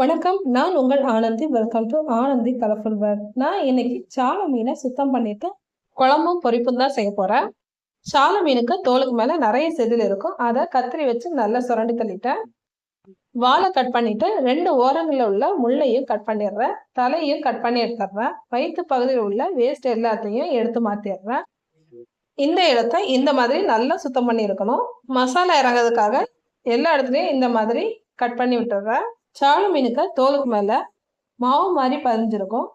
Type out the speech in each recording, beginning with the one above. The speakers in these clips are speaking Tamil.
வணக்கம் நான் உங்கள் Anandhi. Welcome to Anandhi colourful wear நான் இன்னைக்கு சால மீனை சுத்தம் பண்ணிட்டு குழம்பும் பொரிப்பும் தான் செய்ய போறேன். சால மீனுக்கு தோலுக்கு மேலே நிறைய செதில் இருக்கும். அதை கத்திரி வச்சு நல்லா சுரண்டி தள்ளிட்டேன். வாழை கட் பண்ணிட்டு ரெண்டு ஓரங்களில் உள்ள முள்ளையும் கட் பண்ணிடுறேன். தலையும் கட் பண்ணி எடுத்துடுறேன். வயிற்று பகுதியில் உள்ள வேஸ்ட் எல்லாத்தையும் எடுத்து மாத்திடுறேன். இந்த இடத்த இந்த மாதிரி நல்லா சுத்தம் பண்ணி இருக்கணும் மசாலா இறங்கிறதுக்காக எல்லா இடத்துலையும் இந்த மாதிரி கட் பண்ணி விட்டுடுறேன். சாலு மீனுக்கு தோலுக்கு மேலே மாவு மாதிரி பதிஞ்சிருக்கும்.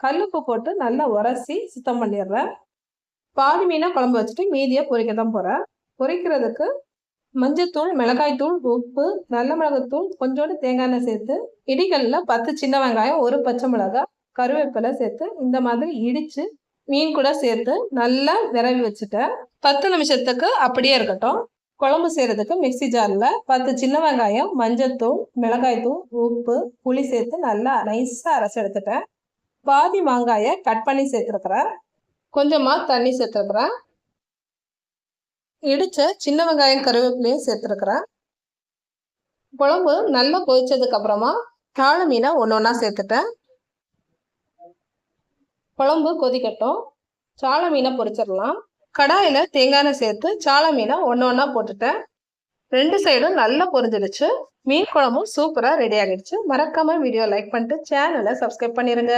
கல்லுப்பு போட்டு நல்லா உரசி சுத்தம் பண்ணிடுறேன். பாதி மீனாக குழம்பு வச்சுட்டு மீதியை பொரிக்க தான் போகிறேன் பொரிக்கிறதுக்கு மஞ்சத்தூள் மிளகாய்த்தூள் உப்பு நல்ல மிளகாத்தூள் கொஞ்சோண்டு தேங்காய் எண்ணெய் சேர்த்து இடிகளில் பத்து சின்ன வெங்காயம் ஒரு பச்சை மிளகாய் கருவேப்பிலை சேர்த்து இந்த மாதிரி இடித்து மீன் கூட சேர்த்து நல்லா விரவி வச்சுட்டேன். பத்து நிமிஷத்துக்கு அப்படியே இருக்கட்டும். குழம்பு செய்கிறதுக்கு மிக்சி ஜாரில் பத்து சின்ன வெங்காயம் மஞ்சத்தூள் மிளகாய்த்தூள் உப்பு புளி சேர்த்து நல்லா நைஸாக அரைச்சி எடுத்துட்டேன். பாதி மாங்காயை கட் பண்ணி சேர்த்துருக்குறேன். கொஞ்சமாக தண்ணி சேர்த்துருக்குறேன். இடித்த சின்ன வெங்காயம் கருவேப்பிலையும் சேர்த்துருக்குறேன். குழம்பு நல்லா கொதிச்சதுக்கு அப்புறமா காளை மீனை ஒன்று ஒன்றா சேர்த்துட்டேன். குழம்பு கொதிக்கட்டும். சாலை மீனை பொரிச்சிடலாம். கடாயில் தேங்காய் எண்ணெய் சேர்த்து சால மீனை ஒன்று ஒன்றா போட்டுட்டேன். ரெண்டு சைடும் நல்லா பொரிஞ்சிடுச்சு. மீன் குழம்பும் சூப்பராக ரெடி ஆகிடுச்சு. மறக்காம வீடியோ லைக் பண்ணிட்டு சேனலை சப்ஸ்கிரைப் பண்ணிடுங்க